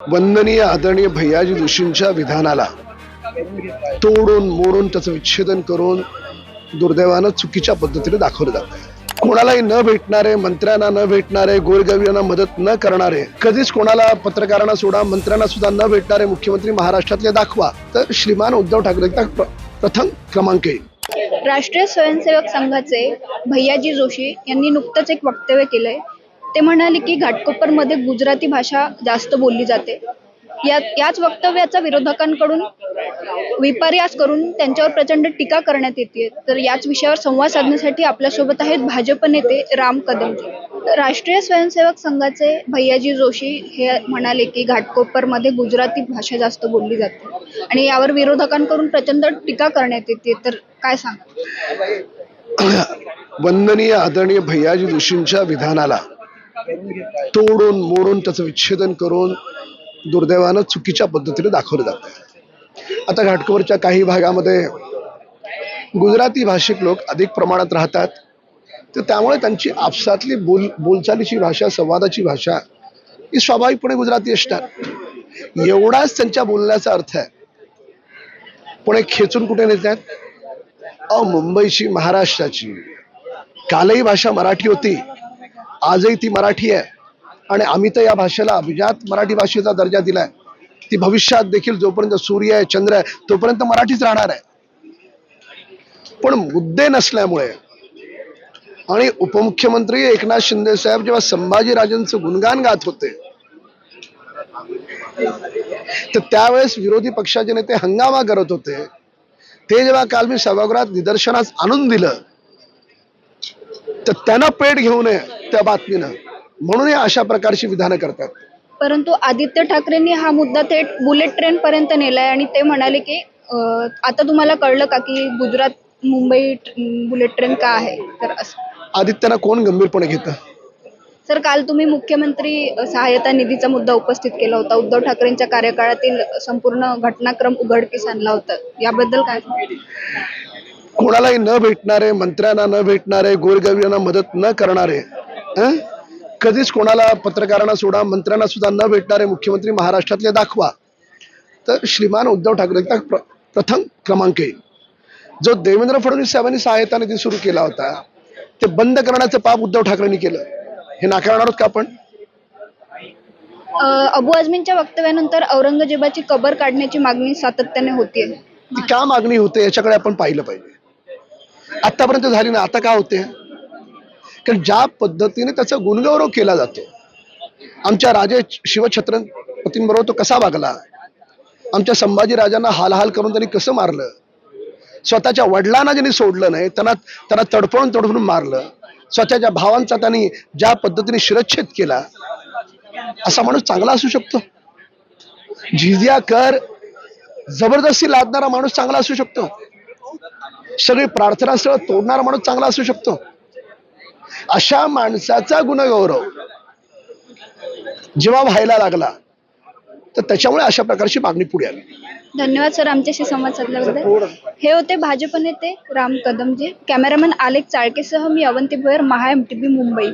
वंदनीय आदरणीय भैयाजी जोशींच्या विधानाला तोडून मोडून त्याचं विच्छेदन करून दुर्दैवानं चुकीच्या पद्धतीने दाखवलं जात कोणालाही न भेटणारे मंत्र्यांना न भेटणारे गोरगरिबांना मदत न करणारे कधीच कोणाला पत्रकारांना सोडा मंत्र्यांना सुद्धा न भेटणारे मुख्यमंत्री महाराष्ट्रातले दाखवा तर श्रीमान उद्धव ठाकरे प्रथम क्रमांक येईल राष्ट्रीय स्वयंसेवक संघाचे भैयाजी जोशी यांनी नुकतंच एक वक्तव्य केलंय. ते म्हणाले की घाटकोपरमध्ये गुजराती भाषा जास्त बोलली जाते. या याच वक्तव्याचा विरोधकांकडून विपर्यास करून त्यांच्यावर प्रचंड टीका करण्यात येते. तर याच विषयावर संवाद साधण्यासाठी आपल्यासोबत आहेत भाजप नेते राम कदमजी राष्ट्रीय स्वयंसेवक संघाचे भैयाजी जोशी हे म्हणाले की घाटकोपरमध्ये गुजराती भाषा जास्त बोलली जाते आणि यावर विरोधकांकडून प्रचंड टीका करण्यात येते. तर काय सांग? वंदनीय आदरणीय भैयाजी जोशींच्या विधानाला तोडून मोडून त्याचं विच्छेदन करून दुर्दैवानं चुकीच्या पद्धतीने दाखवलं जातं आता घाटकोरच्या काही भागामध्ये गुजराती भाषिक लोक अधिक प्रमाणात राहतात. तर त्यामुळे त्यांची आपसातली बोल बोलचालीची भाषा संवादाची भाषा ही स्वाभाविकपणे गुजराती असणार. एवढाच त्यांच्या बोलण्याचा अर्थ आहे. पण एक खेचून कुठे नेतात? अ मुंबईची महाराष्ट्राची. कालही भाषा मराठी होती. आजही ती मराठी आहे. आणि आम्ही तर या भाषेला अभिजात मराठी भाषेचा दर्जा दिलाय ती भविष्यात देखील जोपर्यंत सूर्य आहे चंद्र आहे तोपर्यंत मराठीच राहणार आहे. पण मुद्दे नसल्यामुळे आणि उपमुख्यमंत्री एकनाथ शिंदे साहेब जेव्हा संभाजीराजांचं गुणगान गात होते तर त्यावेळेस विरोधी पक्षाचे नेते हंगामा करत होते. ते जेव्हा काल मी सभागृहात निदर्शनास आणून दिलं तर त्यांना पेट घेऊ नये. त्या बातमीनं. म्हणून अशा प्रकारची विधानं करतात. परंतु आदित्य ठाकरेंनी हा मुद्दा थेट बुलेट ट्रेन पर्यंत नेलाय आणि ते म्हणाले की आता तुम्हाला कळलं का की गुजरात मुंबई बुलेट ट्रेन का आहे? तर असं. आदित्यना कोण गंभीरपणे घेतं? सर काल तुम्ही मुख्यमंत्री अं, सहाय्यता निधीचा मुद्दा उपस्थित केला होता. उद्धव ठाकरेंच्या कार्यकाळातील संपूर्ण घटनाक्रम उघडकीस आणला होता. याबद्दल काय कोणालाही न भेटणारे मंत्र्यांना न भेटणारे गोरगरिबांना मदत न करणारे? कधीच कोणाला पत्रकारांना सोडा मंत्र्यांना सुद्धा न भेटणारे मुख्यमंत्री महाराष्ट्रातले दाखवा. तर श्रीमान उद्धव ठाकरे प्रथम क्रमांक येईल जो देवेंद्र फडणवीस साहेबांनी सहायता निधी सुरू केला होता ते बंद करण्याचं पाप उद्धव ठाकरेंनी केलं. हे नाकारणार आहोत का आपण? अं, अबू आझमींच्या वक्तव्यानंतर औरंगजेबाची कबर काढण्याची मागणी सातत्याने होतीये. ती का मागणी होते याच्याकडे आपण पाहिलं पाहिजे. आतापर्यंत झाली ना आता का होते? कारण ज्या पद्धतीने त्याचा गुणगौरव केला जातो आमच्या राजे शिवछत्रपतींबरोबर तो कसा वागला आमच्या संभाजी राजांना हालहाल करून त्यांनी कसं मारलं स्वतःच्या वडिलांना ज्यांनी सोडलं नाही त्यांना त्यांना तडफडून तडफडून मारलं स्वतःच्या भावांचा त्यांनी ज्या पद्धतीने शिरच्छेद केला असा माणूस चांगला असू शकतो? झिजिया कर जबरदस्ती लादणारा माणूस चांगला असू शकतो? सगळी प्रार्थनास्थळ तोडणारा माणूस चांगला असू शकतो? अशा माणसाचा गुणगौरव. जेव्हा व्हायला लागला तर त्याच्यामुळे अशा प्रकारची मागणी पुढे आली. धन्यवाद सर आमच्याशी संवाद साधल्याबद्दल. हे होते भाजप नेते राम कदमजी. कॅमेरामॅन आलेख चाळकेसह मी Avanti Bhoyar Maha M T B Mumbai.